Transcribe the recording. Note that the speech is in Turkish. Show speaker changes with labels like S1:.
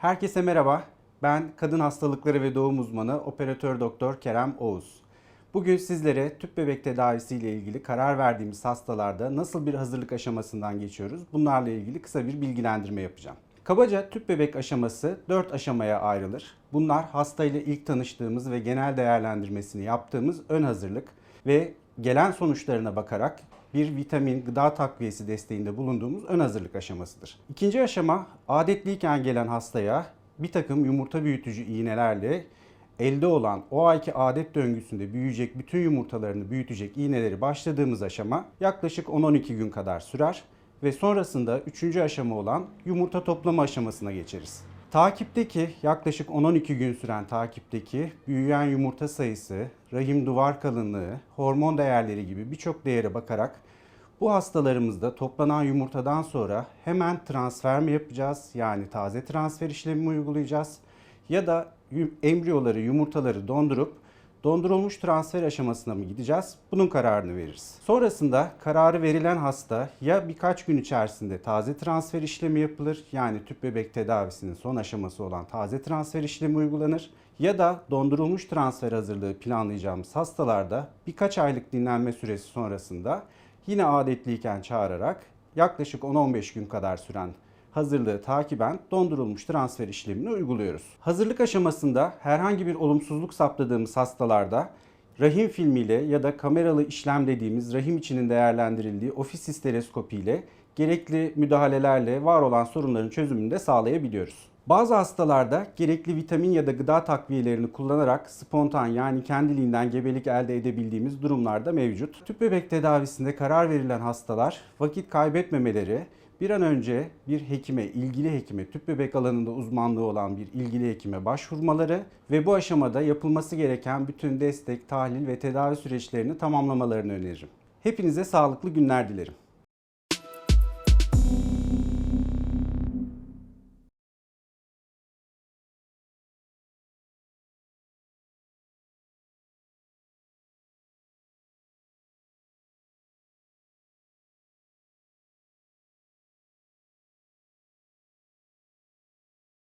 S1: Herkese merhaba. Ben kadın hastalıkları ve doğum uzmanı operatör doktor Kerem Oğuz. Bugün sizlere tüp bebek tedavisi ile ilgili karar verdiğimiz hastalarda nasıl bir hazırlık aşamasından geçiyoruz? Bunlarla ilgili kısa bir bilgilendirme yapacağım. Kabaca tüp bebek aşaması 4 aşamaya ayrılır. Bunlar hastayla ilk tanıştığımız ve genel değerlendirmesini yaptığımız ön hazırlık ve gelen sonuçlarına bakarak bir vitamin, gıda takviyesi desteğinde bulunduğumuz ön hazırlık aşamasıdır. İkinci aşama adetliyken gelen hastaya bir takım yumurta büyütücü iğnelerle elde olan o ayki adet döngüsünde büyüyecek bütün yumurtalarını büyütecek iğneleri başladığımız aşama yaklaşık 10-12 gün kadar sürer ve sonrasında üçüncü aşama olan yumurta toplama aşamasına geçeriz. Takipteki yaklaşık 10-12 gün süren takipteki büyüyen yumurta sayısı, rahim duvar kalınlığı, hormon değerleri gibi birçok değere bakarak bu hastalarımızda toplanan yumurtadan sonra hemen transfer mi yapacağız? Yani taze transfer işlemi mi uygulayacağız? Ya da embriyoları, yumurtaları dondurup dondurulmuş transfer aşamasına mı gideceğiz? Bunun kararını veririz. Sonrasında kararı verilen hasta ya birkaç gün içerisinde taze transfer işlemi yapılır yani tüp bebek tedavisinin son aşaması olan taze transfer işlemi uygulanır ya da dondurulmuş transfer hazırlığı planlayacağımız hastalarda birkaç aylık dinlenme süresi sonrasında yine adetliyken çağırarak yaklaşık 10-15 gün kadar süren hazırlığı takiben dondurulmuş transfer işlemini uyguluyoruz. Hazırlık aşamasında herhangi bir olumsuzluk saptadığımız hastalarda rahim filmiyle ya da kameralı işlem dediğimiz rahim içinin değerlendirildiği ofis histeroskopi ile gerekli müdahalelerle var olan sorunların çözümünü de sağlayabiliyoruz. Bazı hastalarda gerekli vitamin ya da gıda takviyelerini kullanarak spontan yani kendiliğinden gebelik elde edebildiğimiz durumlar da mevcut. Tüp bebek tedavisinde karar verilen hastalar vakit kaybetmemeleri, bir an önce bir hekime, ilgili hekime, tüp bebek alanında uzmanlığı olan bir ilgili hekime başvurmaları ve bu aşamada yapılması gereken bütün destek, tahlil ve tedavi süreçlerini tamamlamalarını öneririm. Hepinize sağlıklı günler dilerim.